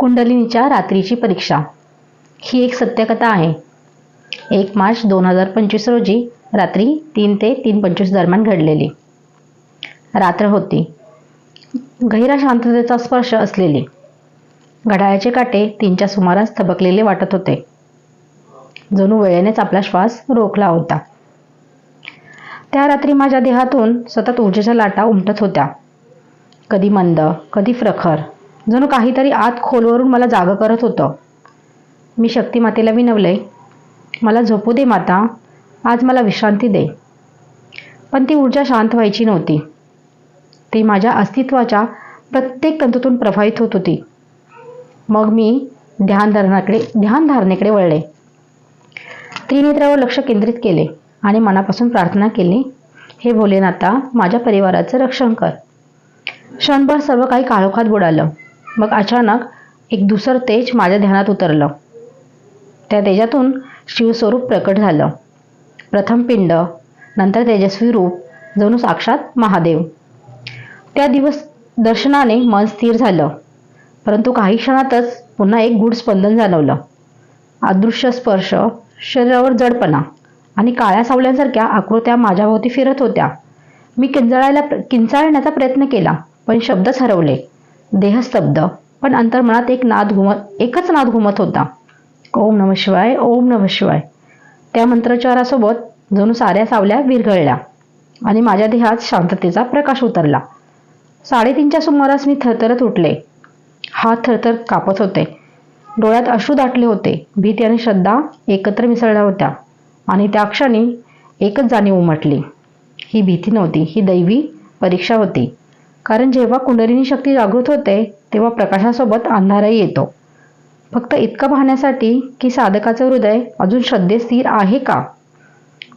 कुंडलिनीच्या रात्रीची परीक्षा. ही एक सत्यकथा आहे. एक मार्च दोन हजार पंचवीस रोजी रात्री तीन ते तीन पंचवीस दरम्यान घडलेली. रात्र होती. गहिरा शांततेचा स्पर्श असलेली. घड्याळाचे काटे तीनच्या सुमारास थबकलेले वाटत होते. जणू वेळेनेच आपला श्वास रोखला होता. त्या रात्री माझ्या देहातून सतत ऊर्जेच्या लाटा उमटत होत्या. कधी मंद कधी प्रखर. जणू काहीतरी आत खोलवरून मला जागं करत होतं. मी शक्तिमातेला विनवले मला झोपू दे माता आज मला विश्रांती दे. पण ती ऊर्जा शांत व्हायची नव्हती. ती माझ्या अस्तित्वाच्या प्रत्येक तंतूतून प्रभावित होत होती. मग मी ध्यानधारणाकडे ध्यानधारणेकडे वळले. त्रिनेत्रावर लक्ष केंद्रित केले आणि मनापासून प्रार्थना केली हे भोलेनाथा माझ्या परिवाराचं रक्षण कर. क्षणभर सर्व काही काळोखात बुडालं. मग अचानक एक दुसरं तेज माझ्या ध्यानात उतरलं. त्या तेजातून शिवस्वरूप प्रकट झालं. प्रथम पिंड नंतर तेजस्वी रूप जणू साक्षात महादेव. त्या दिवस दर्शनाने मन स्थिर झालं. परंतु काही क्षणातच पुन्हा एक गूढ स्पंदन जाणवलं. अदृश्य स्पर्श शरीरावर जडपणा आणि काळ्या सावल्यांसारख्या आकृत्या माझ्याभोवती फिरत होत्या. मी किंचाळायला किंचाळण्याचा प्रयत्न केला पण शब्दच हरवले देहस्तब्ध. पण अंतर्मनात एक नाद घुमत एकच नाद घुमत होता. ओम नम शिवाय ओम नम शिवाय. त्या मंत्रोच्चारासोबत जणू साऱ्या सावल्या विरघळल्या आणि माझ्या देहात शांततेचा प्रकाश उतरला. साडेतीनच्या सुमारास मी थरथरत उठले. हात थरथर कापत होते. डोळ्यात अश्रू दाटले होते. भीती आणि श्रद्धा एकत्र मिसळल्या होत्या. आणि त्या क्षणी एकच जाणीव उमटली. ही भीती नव्हती ही दैवी परीक्षा होती. कारण जेव्हा कुंडलिनी शक्ती जागृत होते तेव्हा प्रकाशासोबत अंधारही येतो. फक्त इतकं पाहण्यासाठी की साधकाचं हृदय अजून श्रद्धेस्थिर आहे का?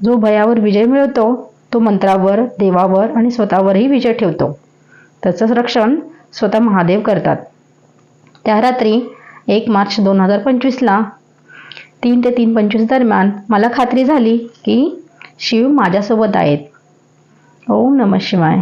जो भयावर विजय मिळवतो तो मंत्रावर देवावर आणि स्वतःवरही विजय ठेवतो. त्याचं रक्षण स्वतः महादेव करतात. त्या रात्री एक मार्च दोन हजार पंचवीसला तीन ते तीन पंचवीस दरम्यान मला खात्री झाली की शिव माझ्यासोबत आहेत. ओम नम शिवाय.